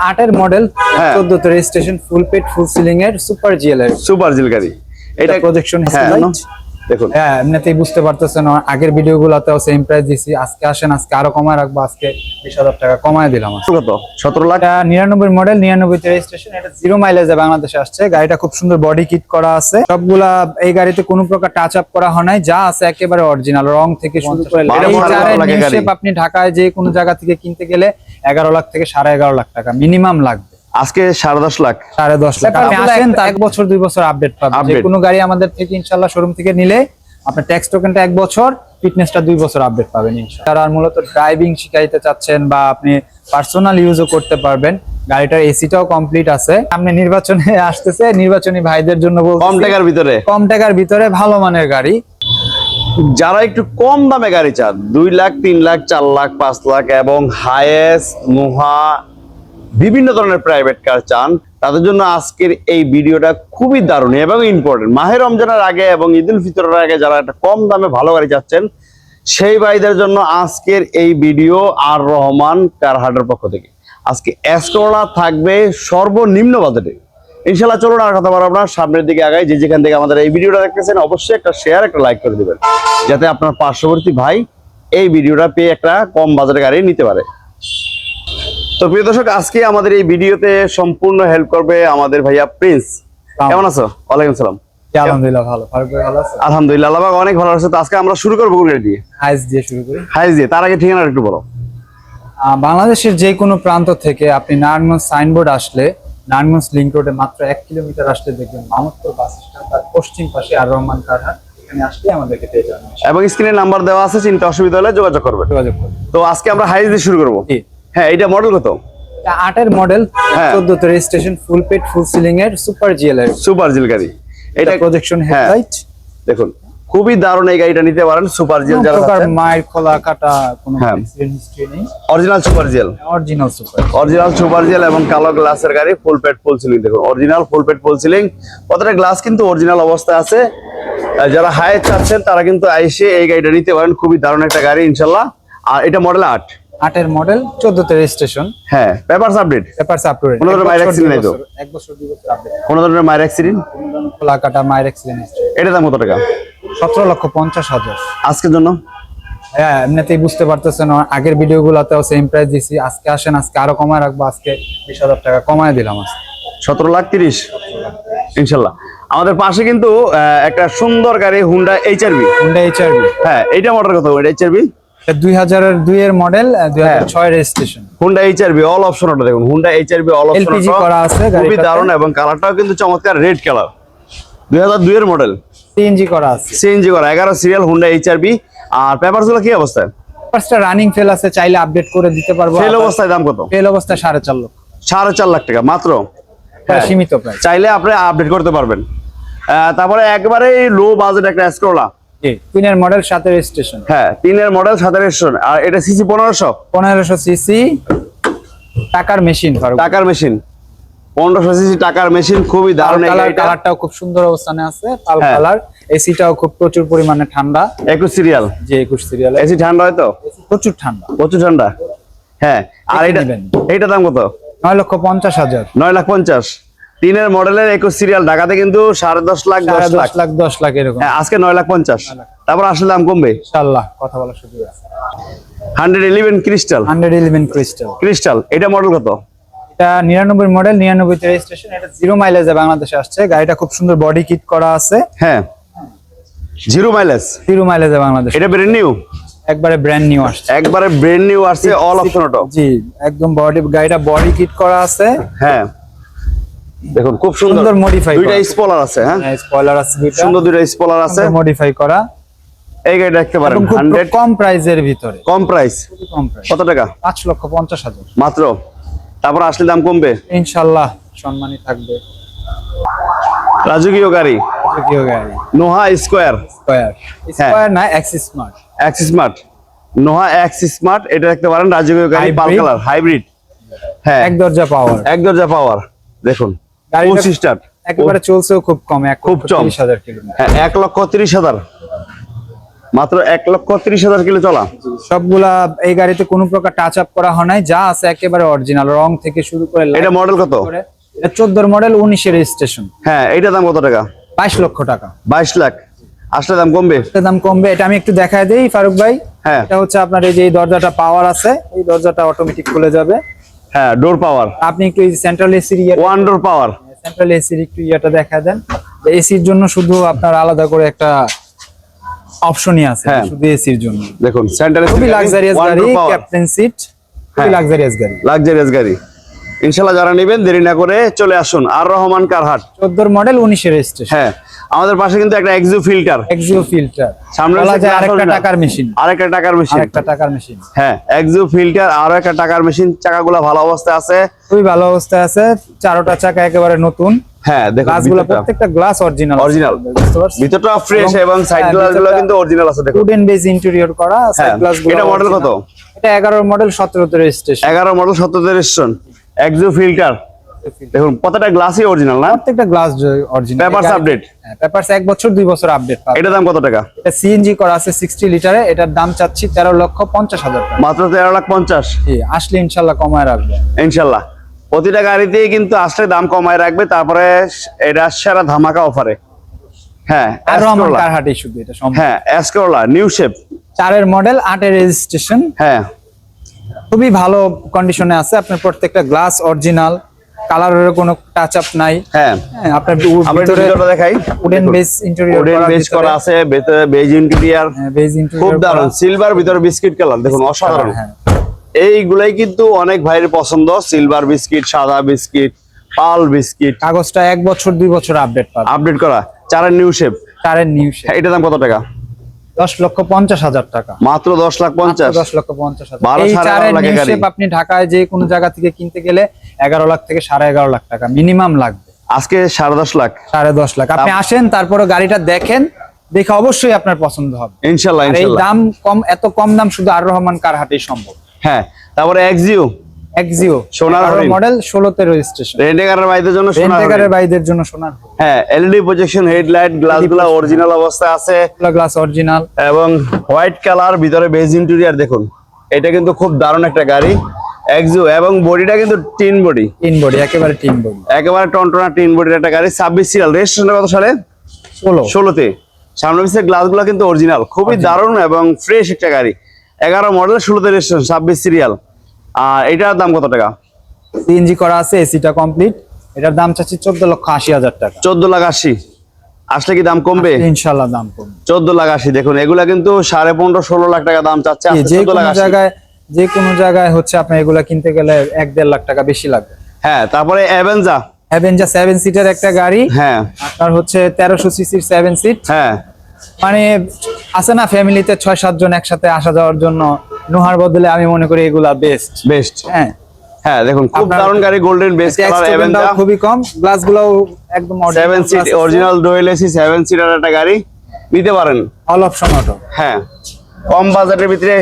আটের মডেল। চোদ্দ তো registration full paint full sealing এর সুপার জিএল এর সুপার জিল গাড়ি এটা প্রজেকশন হ্যাঁ। দেখুন। হ্যাঁ এমনিতেই বুঝতে পারতেছেন আগের ভিডিও গুলাতেও সেম প্রাইস দিছি। আজকে আসেন আজকে আরও কমায় রাখব আজকে বিশ হাজার টাকা কমায় দিলাম কত? সতেরো লাখ? নিরানব্বই মডেল নিরানব্বই রেজিস্ট্রেশন এটা জিরো মাইলেজে বাংলাদেশে আসছে। গাড়িটা খুব সুন্দর বডি কিট করা আছে। সবগুলা এই গাড়িতে কোনো প্রকার টাচ আপ করা হয় নাই যা আছে একেবারে অরিজিনাল রং থেকে শুরু করে আপনি ঢাকায় যে কোনো জায়গা থেকে কিনতে গেলে এগারো লাখ থেকে সাড়ে এগারো লাখ টাকা মিনিমাম লাগবে। আজকে সাড়ে দশ লাখ। সাড়ে দশ লাখ। আপনি আসেন এক বছর দুই বছর আপডেট পাবেন। কোনো গাড়ি আমাদের থেকে ইনশাল্লাহ শোরুম থেকে নিলে আপনার ট্যাক্স টোকেনটা এক বছর ফিটনেসটা দুই বছর আপডেট পাবেন ইনশাল্লাহ। তারা মূলত ড্রাইভিং শিখাইতে চাচ্ছেন বা আপনি পার্সোনাল ইউজও করতে পারবেন গাড়িটার এসিটাও কমপ্লিট আছে। সামনে নির্বাচনে আসতেছে নির্বাচনী ভাইদের জন্য কম টাকার ভিতরে। কম টাকার ভিতরে ভালো মানের গাড়ি। যারা একটু কম দামে গাড়ি চান দুই লাখ তিন লাখ চার লাখ পাঁচ লাখ এবং হায়েস্ট নোহা বিভিন্ন ধরনের প্রাইভেট কার চান, তাদের জন্য আজকের এই ভিডিওটা খুবই দারুণ এবং ইম্পর্টেন্ট মাহের রমজানের আগে এবং ঈদ উল ফিতরের আগে যারা একটা কম দামে ভালো গাড়ি চাচ্ছেন, সেই ভাইদের জন্য আজকের এই ভিডিও আর রহমান কারহাটের পক্ষ থেকে। আজকে এসকোলা থাকবে সর্বনিম্ন বাজেটে। ইনশাল্লাহ চলুন আর কথা বলব না, সামনের দিকে আগাই। যে যেখান থেকে আমাদের এই ভিডিওটা দেখতেছেন, অবশ্যই একটা শেয়ার একটা লাইক করে দিবেন, যাতে আপনার পার্শ্ববর্তী ভাই এই ভিডিওটা পেয়ে একটা কম বাজারে গাড়ি নিতে পারে। তো প্রিয় দর্শক আজকে আমাদের এই ভিডিওতে সম্পূর্ণ হেল্প করবে আমাদের ভাইয়া প্রিন্স। কেমন আছো? ওয়ালাইকুম সালাম। আলহামদুলিল্লাহ ভালো। ফারুক ভাই ভালো আছে? আলহামদুলিল্লাহ আল্লাহ অনেক ভালো আছে। তো আজকে আমরা শুরু করব কোন দিয়ে? আইস দিয়ে শুরু করি। হাইজ দিয়ে। তার আগে ঠিকানা একটু বলো। বাংলাদেশের যে কোনো প্রান্ত থেকে আপনি নারায়ণগঞ্জ সাইনবোর্ড আসলে নারায়ণগঞ্জ লিঙ্ক রোডে মাত্র এক কিলোমিটার আসলে দেখবেন মামুদপুর বাস স্ট্যান্ড তার পশ্চিম পাশে আর রহমান কারহাট এখানে আসলে আমাদেরকে পেয়ে যাবেন। এবং স্ক্রিনে নাম্বার দেওয়া আছে চিন্তা অসুবিধা হলে যোগাযোগ করবে যোগাযোগ করবে তো আজকে আমরা হাইজ দিয়ে শুরু করব। হ্যাঁ এটা মডেল কত? আটের মডেল হ্যাঁ। চোদ্দ তো registration full paint full sealing এর সুপার জিএল এর সুপার জিল গাড়ি। এটা প্রজেকশন হ্যাঁ। হেডলাইট দেখুন খুবই দারুণ এই গাড়িটা নিতে পারেন সুপার জিল যারা প্রকার মায়ের খোলা কাটা কোনো হ্যাঁ। হিস্ট্রি নেই। Original super GL original super original super GL এবং কালো গ্লাসের গাড়ি ফুল পেট ফুল সিলিং দেখুন original full paint full sealing কতটা গ্লাস কিন্তু অরিজিনাল অবস্থায় আছে। যারা হাই চাচ্ছেন তারা কিন্তু আইসে এই গাড়িটা নিতে পারেন। খুবই দারুণ একটা গাড়ি ইনশাল্লাহ। আর এটা মডেল আট। আটের মডেল চোদ্দ তে রেজিস্ট্রেশন হ্যাঁ পেপারস আপডেট পেপারস আপলোড কোনো ধরনের মায়ের accident নাই তো? এক বছর দুই বছর আপডেট কোনো ধরনের মায়ের অ্যাক্সিডেন্ট খোলা কাটা মায়ের অ্যাক্সিডেন্ট এটা দাম কত টাকা? সতেরো লক্ষ পঞ্চাশ হাজার। আজকের জন্য? হ্যাঁ এমনিতেই বুঝতে পারতেছেন আগের ভিডিও গুলাতেও সেম প্রাইস দিছি। আজকে আসেন আজকে আরও কমায় রাখব আজকে বিশ হাজার টাকা কমায় দিলাম আজকে। সতেরো লাখ তিরিশ? ইনশাল্লাহ। আমাদের পাশে কিন্তু একটা সুন্দর গাড়ি হুন্ডা এইচআরবি হুন্ডা এইচআরবি হ্যাঁ এইটা মডেল কত? এটা এইচআরবি দুই হাজারের দুই এর মডেল দুই হাজার। ছয় registration Honda HRV all option ওটা দেখুন Honda HRV all option LPG করা আছে খুবই। দারুণ এবং কালারটাও কিন্তু চমৎকার রেড কালার দুই হাজার দুই এর মডেল সিএনজি করা আছে। সিএনজি করা এগারো সিরিয়াল হুন্ডা এইচআরবি আর কি অবস্থায় রানিং ফেল আছে চাইলে আপডেট করে দিতে পারব। ফেল অবস্থায় দাম কত? ফেল অবস্থায় সাড়ে চার লক্ষ। সাড়ে চার লাখ টাকা মাত্র? হ্যাঁ। সীমিত চাইলে আপনি আপডেট করতে পারবেন। তারপরে একবারে লো বাজেট একটা স্ক্রোলা তিনের মডেল সাথে রেজিস্ট্রেশন হ্যাঁ তিনের মডেল সাতের রেজিস্ট্রেশন আর এটা সিসি পনেরোশো? পনেরোশো সিসি টাকার মেশিন টাকার মেশিন পনেরোশো সিসি টাকার মেশিন খুবই দারুণ কালারটাও খুব সুন্দর অবস্থানে আছে পাল। কালার এসিটাও খুব প্রচুর পরিমাণে ঠান্ডা। একুশ সিরিয়াল যে একুশ সিরিয়ালে এসি ঠান্ডা হয় তো? প্রচুর ঠান্ডা। প্রচুর ঠান্ডা। হ্যাঁ আর এটা। এইটা দাম কত? নয় লক্ষ পঞ্চাশ হাজার। নয় লাখ পঞ্চাশ। তিনের মডেলের একুশ সিরিয়াল ঢাকাতে কিন্তু সাড়ে দশ লাখ দশ লাখ দশ লাখ। দশ লাখ এরকম। হ্যাঁ আজকে নয় লাখ পঞ্চাশ। তারপর আসলে দাম কমবে? ইনশাল্লাহ কথা বলার সুযোগ আছে। Hundred eleven crystal. Hundred eleven crystal. Crystal এটা মডেল কত? এটা নিরানব্বই মডেল নিরানব্বই রেজিস্ট্রেশন এটা জিরো মাইলেজে বাংলাদেশে আসছে। গাড়িটা খুব সুন্দর বডি কিট করা আছে। হ্যাঁ। জিরো মাইলেজ জিরো মাইলেজে বাংলাদেশ। এটা ব্রেন নিউ একবারে ব্র্যান্ড নিউ আসছে। একবারে ব্রেন নিউ আসছে অল অপশন অটো জি একদম বডি গাড়িটা বডি কিট করা আছে। হ্যাঁ। দেখুন খুব সুন্দর modify দুইটা স্পলার আছে হ্যাঁ? স্পয়লার আছে দুইটা। সুন্দর দুইটা স্পলার আছে। মডিফাই করা। এই গাড়ি দেখতে পারেন এবং খুব হান্ড্রেড কম প্রাইসের ভিতরে। কম প্রাইস কম প্রাইস কত টাকা? পাঁচ লক্ষ পঞ্চাশ হাজার। মাত্র? তারপর আসলে দাম কমবে? ইনশাল্লাহ সম্মানী থাকবে। রাজকীয় গাড়ি। যদিও গাড়ি। Noah square. স্কয়ার। স্কয়ার না axis smart X smart Noah X smart এটা দেখতে পারেন রাজকীয় গাড়ি পাল কালার হাইব্রিড হ্যাঁ। এক দরজা পাওয়ার এক দরজা পাওয়ার দেখুন। গাড়িটা পঁচিশ স্টার্ট একেবারে চলছেও খুব কম এক খুব। হাজার কিলোমিটার। হ্যাঁ এক লক্ষ তিরিশ হাজার। মাত্র এক লক্ষ ত্রিশ হাজার কিলো চলা। সবগুলা এই গাড়িতে কোনো প্রকার টাচ আপ করা হয় নাই যা আছে একেবারে অরিজিনাল রং থেকে শুরু করে এটা মডেল কত? এটা চোদ্দোর মডেল উনিশের রেজিস্ট্রেশন হ্যাঁ এইটা দাম কত টাকা? বাইশ লক্ষ টাকা। বাইশ লাখ। আসলে দাম কমবে? দাম কমবে এটা আমি একটু দেখায় দেই ফারুক ভাই। হ্যাঁ। এটা হচ্ছে আপনার এই যে দরজাটা পাওয়ার আছে এই দরজাটা অটোমেটিক খুলে যাবে। হ্যাঁ ডোর পাওয়ার আপনি একটু সেন্ট্রাল ইয়ে ওয়ান ডোর পাওয়ার সেন্ট্রাল এসির একটু ইয়েটা দেখা দেন। এসির জন্য শুধু আপনার আলাদা করে একটা অপশনই আছে হ্যাঁ। শুধু এসির জন্য। দেখুন সেন্ট্রাল খুবই লাক্সারিয়াস গাড়ি ক্যাপ্টেন সিট খুবই হ্যাঁ। লাক্সারিয়াস গাড়ি। লাক্সারিয়াস গাড়ি। ইনশাআল্লাহ যারা নেবেন দেরি না করে চলে আসুন। আর রহমান কারহাট। চোদ্দোর মডেল উনিশের রেজিস্ট্রেশন হ্যাঁ। আমাদের পাশে কিন্তু একটা এক্সিউ ফিল্টার এক্সিও ফিল্টার সামনে আরেকটা টাকার মেশিন আরেকটা টাকার মেশিন আরেকটা টাকার মেশিন হ্যাঁ এক্সিউ ফিল্টার আর একটা টাকার মেশিন চাকাগুলো ভালো অবস্থায় আছে। খুবই ভালো অবস্থায় আছে। চারোটা চাকা একেবারে নতুন। হ্যাঁ দেখুন গ্লাসগুলো প্রত্যেকটা গ্লাস অরিজিনাল অরিজিনাল ভিতরটা ফ্রেশ এবং- সাইড হ্যাঁ, গ্লাসগুলো কিন্তু অরিজিনাল আছে দেখুন। উডেন বেজ ইন্টেরিয়র করা সাইড হ্যাঁ, গ্লাসগুলো এটা model কত? এটা 11 মডেল 17 তে রেজিস্ট্রেশন এগারো মডেল সত্তর রেজিস্ট্রেশন এক্সিউ ফিল্টার দেখুন প্রত্যেকটা গ্লাসই অরিজিনাল না? প্রত্যেকটা glass original Papers update। Papers এক বছর দুই বছর আপডেট পাবে এটার দাম কত টাকা? এটা সিএনজি করা আছে 60 লিটারে এটার দাম চাচ্ছি 13 লক্ষ 50 হাজার টাকা। মাত্র তেরো লাখ পঞ্চাশ? জি, আসলে ইনশাআল্লাহ কমায় রাখবে। ইনশাল্লাহ। প্রতিটা গাড়িতেই কিন্তু আসলে দাম কমায় রাখবে তারপরে এটা সেরা ধামাকা অফারে হ্যাঁ আর রহমান Escrolla। কারহাটি শুধু এটা সম্ভব। হ্যাঁ এসকোলা নিউ শেপ চারের মডেল আটের রেজিস্ট্রেশন হ্যাঁ। খুবই ভালো কন্ডিশনে আছে আপনার প্রত্যেকটা গ্লাস অরিজিনাল কালারের কোনো টাচ আপ নাই। হ্যাঁ। হ্যাঁ, আপনার ভিতরে দেখাই। Wooden base interior wooden beige করা আছে ভিতরে বেজ ইন্টেরিয়ার বেজ ইন্টেরিয়র খুব দারুণ। সিলভার ভিতরে বিস্কিট কালার দেখুন অসাধারণ। হ্যাঁ। এইগুলাই কিন্তু অনেক ভাইয়ের পছন্দ। সিলভার বিস্কিট সাদা বিস্কিট পাল বিস্কিট কাগজটা এক বছর দুই বছর আপডেট আপডেট করা। চারের নিউ শেপ চারের নিউ শেপ এটার দাম কত টাকা? দশ লক্ষ পঞ্চাশ হাজার টাকা। মাত্র দশ লাখ পঞ্চাশ। দশ লক্ষ পঞ্চাশ হাজার। আপনি ঢাকায় যে কোনো জায়গা থেকে কিনতে গেলে এগারো লাখ থেকে সাড়ে এগারো লাখ টাকা মিনিমাম লাগবে। আজকে সাড়ে দশ লাখ। সাড়ে দশ লাখ। আপনি আসেন তারপরে গাড়িটা দেখেন দেখে অবশ্যই আপনার পছন্দ হবে। ইনশাল্লাহ এই দাম কম এত কম দাম শুধু আর রহমান কার হাটেই সম্ভব। হ্যাঁ তারপরে এক্সিও এক্সিও সোনার হরিণ। মডেল ষোলোতে রেজিস্ট্রেশন রেন্টেকারের বাইদের জন্য সোনার রেন্টেকারের হরিণ। বাইদের জন্য সোনার হ্যাঁ এলইডি প্রজেকশন হেডলাইট গ্লাসগুলো projection, অরিজিনাল অবস্থায় আছে। গ্লাস অরিজিনাল এবং হোয়াইট কালার ভিতরে বেজ ইন্টেরিয়ার দেখুন। এটা কিন্তু খুব দারুণ একটা গাড়ি। এক্সিও এবং বডিটা কিন্তু টিন বডি তিন বডি একেবারে তিন বডি একেবারে টনটনা টিন বডির একটা গাড়ি। ছাব্বিশ সিরিয়াল রেজিস্ট্রেশন কত সালে? ষোলো। ষোলোতে। সামনে পিছের গ্লাসগুলো কিন্তু অরিজিনাল খুবই দারুণ এবং ফ্রেশ একটা গাড়ি। এগারো মডেল ষোলোতে রেজিস্ট্রেশন ছাব্বিশ সিরিয়াল আর এটার দাম কত টাকা? সিএনজি করা আছে এসিটা কমপ্লিট। এটার দাম চাচ্ছি চোদ্দ লক্ষ আশি হাজার টাকা। চোদ্দ লাখ আশি। আসলে কি দাম কমবে? ইনশাল্লাহ দাম কমবে। চোদ্দ লাখ আশি দেখুন এগুলা কিন্তু সাড়ে পনেরো ষোলো লাখ টাকা দাম চাচ্ছে যে 14 লাখ কোনো জায়গায় যে কোনো জায়গায় হচ্ছে আপনার এগুলা কিনতে গেলে এক দেড় লাখ টাকা বেশি লাগবে। হ্যাঁ তারপরে অ্যাভেঞ্জা অ্যাভেঞ্জার সেভেন সিটের একটা গাড়ি। হ্যাঁ। আপনার হচ্ছে তেরোশো সিসির সেভেন সিট হ্যাঁ। মানে আছে না ফ্যামিলিতে ছয় সাতজন একসাথে আসা যাওয়ার জন্য নোহার বদলে আমি মনে করি এগুলা বেস্ট বেস্ট হ্যাঁ। হ্যাঁ দেখুন খুব দারুণ গাড়ি গোল্ডেন বেস কালার টোকেনটাও খুবই কম গ্লাস গুলাও একদম seven seat original dual AC seven seater একটা গাড়ি নিতে পারেন। অল অপশন অটো হ্যাঁ। কম বাজেটের ভিতরে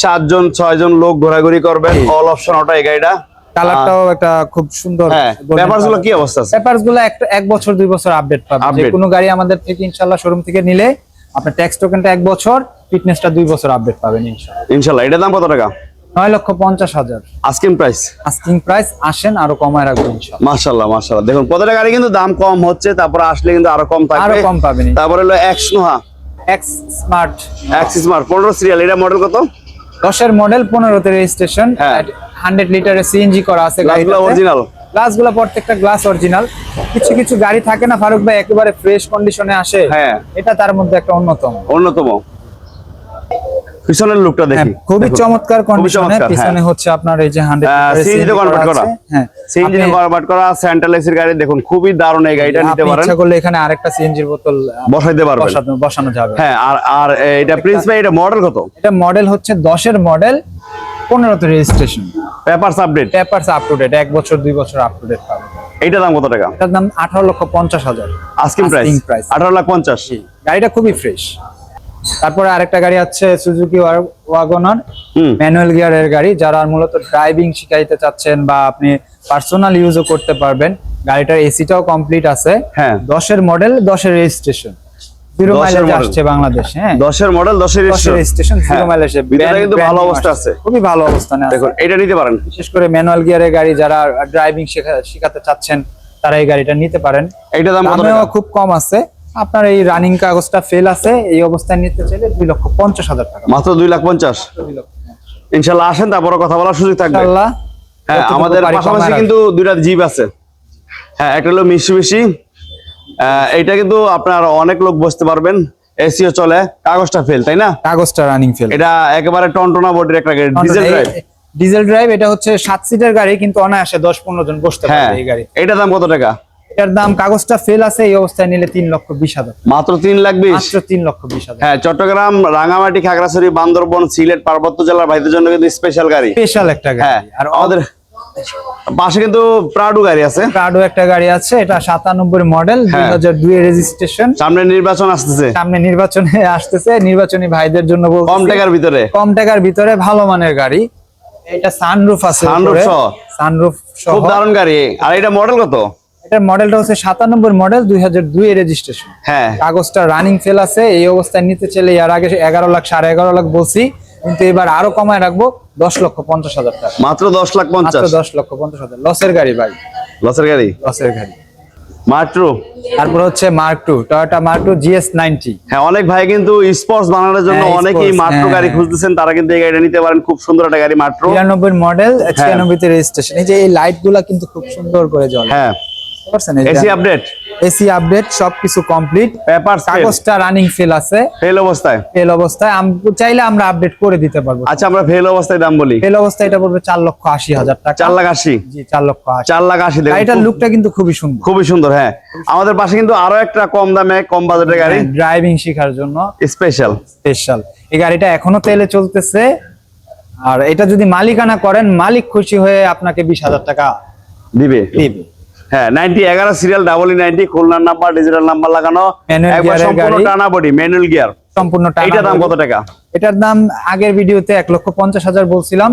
সাতজন ছয়জন লোক ঘোরাঘুরি করবেন অল অপশন অটো এই গাড়িটা। কালারটাও একটা খুব সুন্দর হ্যাঁ পেপারসগুলো কি অবস্থা আছে? পেপারসগুলো এক বছর দুই বছর আপডেট পাবে যে কোনো গাড়ি আমাদের থেকে ইনশাল্লাহ শোরুম থেকে নিলে আপনার ট্যাক্স টোকেনটা এক বছর ফিটনেসটা দুই বছর আপডেট পাবেন ইনশাল্লাহ ইনশাল্লাহ এটার দাম কত টাকা? নয় লক্ষ পঞ্চাশ হাজার। আস্কিং প্রাইস আস্কিং প্রাইস আসেন আরও কমায় রাখব ইনশাল্লাহ মাশাল্লাহ মাশাল্লাহ দেখুন প্রতিটা গাড়ি কিন্তু দাম কম হচ্ছে তারপর আসলে কিন্তু আরও কম থাকবে। আরও কম পাবেন তারপরে হলো X Noah X smart X smart পনেরো সিরিয়াল এটা মডেল কত? দশের মডেল পনেরোতে রেজিস্ট্রেশন। হান্ড্রেড লিটারের সিএনজি করা আছে গ্লাসগুলো অরিজিনাল গ্লাসগুলো প্রত্যেকটা গ্লাস অরিজিনাল কিছু কিছু গাড়ি থাকে না ফারুক ভাই একেবারে ফ্রেশ কন্ডিশনে আসে। হ্যাঁ। এটা তার মধ্যে একটা অন্যতম। অন্যতম। পিছনের লুকটা হ্যাঁ, দেখি খুবই চমৎকার কন্ডিশনে পিছনে হ্যাঁ। হচ্ছে আপনার এই যে হান্ড্রেড সিএনজি তে কনভার্ট করা। হ্যাঁ সিএনজি কনভার্ট করা সেন্ট্রাল এসির গাড়ি দেখুন খুবই দারুণ এই গাড়িটা নিতে পারেন। ইচ্ছা করলে এখানে আরেকটা সিএনজির বোতল বসাইতে পারবেন। বসানো বসানো যাবে। হ্যাঁ আর আর এটা প্রিন্স ভাই এটা মডেল কত? এটা মডেল হচ্ছে দশের মডেল পনেরোতে registration papers update papers up to date এক বছর দুই বছর আপ টু ডেট পাবে এইটা দাম কত টাকা? এটার দাম আঠারো লক্ষ পঞ্চাশ হাজার। Asking price price। আঠারো লাখ পঞ্চাশ। গাড়িটা খুবই ফ্রেশ তারপরে আরেকটা গাড়ি আছে সুজুকি ওয়াগনার ম্যানুয়াল গিয়ারের গাড়ি যারা মূলত ড্রাইভিং শিখাইতে চাচ্ছেন বা আপনি পার্সোনাল ইউজও করতে পারবেন গাড়িটার এসিটাও কমপ্লিট আছে। হ্যাঁ। দশের মডেল দশের রেজিস্ট্রেশন জিরো মাইলেজ আসছে বাংলাদেশ হ্যাঁ। মডেল স্টেশন জিরো হ্যাঁ, ভিতরে কিন্তু ভালো অবস্থা আছে। খুবই ভালো অবস্থানে আছে। দেখুন এটা নিতে পারেন। বিশেষ করে ম্যানুয়াল গিয়ারের গাড়ি যারা ড্রাইভিং শেখাতে চাচ্ছেন তারা এই গাড়িটা নিতে পারেন। দাম খুব কম আছে। আপনার এই রানিং কাগজটা ফেল আছে এই অবস্থায় নিতে চাইলে দুই লক্ষ পঞ্চাশ হাজার টাকা। মাত্র দুই লাখ পঞ্চাশ? ইনশাল্লাহ আসেন তারপরে কথা বলার সুযোগ থাকবে। হ্যাঁ আমাদের পাশাপাশি কিন্তু দুইটা জিপ আছে। হ্যাঁ একটা হলো মিষ্টি মিষ্টি এইটা কিন্তু আপনার অনেক লোক বসতে পারবেন। এসিও চলে কাগজটা ফেল তাই না? কাগজটা রানিং ফেল এটা একেবারে টনটনা বডির একটা গাড়ি ডিজেল ড্রাইভ ডিজেল ড্রাইভ এটা হচ্ছে সাত সিটের গাড়ি কিন্তু অনায়াসে দশ পনেরো জন বসতে হ্যাঁ পারবে এই গাড়ি। এটা দাম কত টাকা? এটার দাম কাগজটা ফেল আছে এই অবস্থায় নিলে তিন লক্ষ বিশ হাজার। মাত্র তিন লাখ বিশ? মাত্র তিন লক্ষ বিশ হাজার। হ্যাঁ চট্টগ্রাম রাঙামাটি খাগড়াছড়ি বান্দরবন সিলেট পার্বত্য জেলার ভাইদের জন্য কিন্তু স্পেশাল গাড়ি। স্পেশাল একটা হ্যাঁ গাড়ি আর আমাদের পাশে কিন্তু প্রাডু গাড়ি আছে। কার্ডও একটা গাড়ি আছে এটা সাতানব্বই মডেল দুই হ্যাঁ। হাজার দুই রেজিস্ট্রেশন সামনে নির্বাচন আসতেছে। সামনে নির্বাচনে আসতেছে নির্বাচনী ভাইদের জন্য কম টাকার ভিতরে। কম টাকার ভিতরে ভালো মানের গাড়ি। এটা সানরুফ আছে Sunroof সহ? সানরুফ সহ। খুব দারুণ গাড়ি। আর এটা মডেল কত? এটার মডেলটা হচ্ছে সাতানব্বই মডেল দুই হাজার দুই রেজিস্ট্রেশন হ্যাঁ। কাগজটা রানিং ফেল আছে এই অবস্থায় নিতে চাইলে এর আগে এগারো লাখ সাড়ে এগারো লাখ বলছি। কিন্তু এবার আরও কমায় রাখব। দশ লক্ষ পঞ্চাশ হাজার টাকা। মাত্র দশ লাখ পঞ্চাশ? দশ লক্ষ পঞ্চাশ হাজার। লসের গাড়ি ভাই। লসের গাড়ি? লসের গাড়ি। তারপর হচ্ছে mark two Toyota mark two GS ninety. হ্যাঁ অনেক ভাই কিন্তু স্পোর্টস বানানোর জন্য হ্যাঁ, অনেকেই মাত্র হ্যাঁ। গাড়ি খুঁজতেছেন তারা কিন্তু এই গাড়িটা নিতে পারেন। খুব সুন্দর একটা গাড়ি তিরানব্বই মডেল রেজিস্ট্রেশন এই যে এই লাইটগুলা কিন্তু খুব সুন্দর করে জ্বলে। হ্যাঁ। পারছেন এসি আপডেট এসি আপডেট সবকিছু কমপ্লিট পেপার কাগজটা রানিং ফেল আছে। ফেল অবস্থায়? ফেল অবস্থায়। চাইলে আমরা আপডেট করে দিতে পারব। আচ্ছা আমরা ফেল অবস্থায় দাম বলি। ফেল অবস্থায় এটা পড়বে চার লক্ষ আশি হাজার টাকা। লাখ জি লক্ষ দেখুন, লুকটা কিন্তু খুবই সুন্দর। খুবই সুন্দর হ্যাঁ। আমাদের পাশে কিন্তু আরও একটা কম দামে কম বাজেটের গাড়ি। ড্রাইভিং শেখার জন্য। স্পেশাল স্পেশাল এই গাড়িটা এখনও তেলে চলতেছে। আর এটা যদি মালিকানা করেন মালিক খুশি হয়ে আপনাকে বিশ হাজার টাকা দিবে। দিবে। হ্যাঁ নাইনটি এগারো সিরিয়াল ডাবল নাইনটি খুলনার নাম্বার ডিজিটাল নাম্বার লাগানো Manual একবার gear সম্পূর্ণ টানা বডি ম্যানুয়াল গিয়ার সম্পূর্ণ টানা দাম কত টাকা? এটার দাম আগের ভিডিওতে এক লক্ষ পঞ্চাশ হাজার বলছিলাম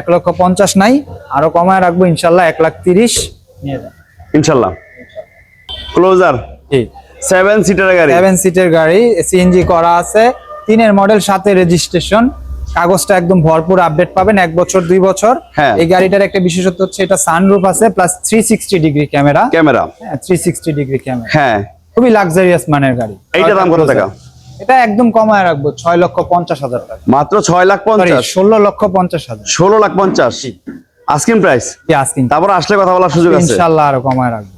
এক লক্ষ পঞ্চাশ নাই আরও কমায় রাখব ইনশাল্লাহ এক লাখ তিরিশ। ইনশাল্লাহ। ক্লোজার সেভেন গাড়ি। সেভেন সিটের গাড়ি সিএনজি করা আছে তিনের মডেল সাথে রেজিস্ট্রেশন কাগজটা একদম ভরপুর আপডেট পাবেন এক বছর দুই বছর। হ্যাঁ। এই গাড়িটার একটা বিশেষত্ব হচ্ছে এটা সানরুফ আছে plus three sixty degree camera. Camera three sixty degree camera হ্যাঁ। খুবই লাক্সারিয়াস মানের গাড়ি। এইটার দাম কত টাকা? এটা একদম কমায় রাখব ছয় লক্ষ পঞ্চাশ হাজার টাকা। মাত্র ছয় লাখ পঞ্চাশ? ষোলো লক্ষ পঞ্চাশ হাজার। ষোলো লাখ পঞ্চাশ। আস্কিং প্রাইস আস্কিং তারপর আসলে কথা বলার সুযোগ আছে। ইনশাল্লাহ আরও কমায় রাখব।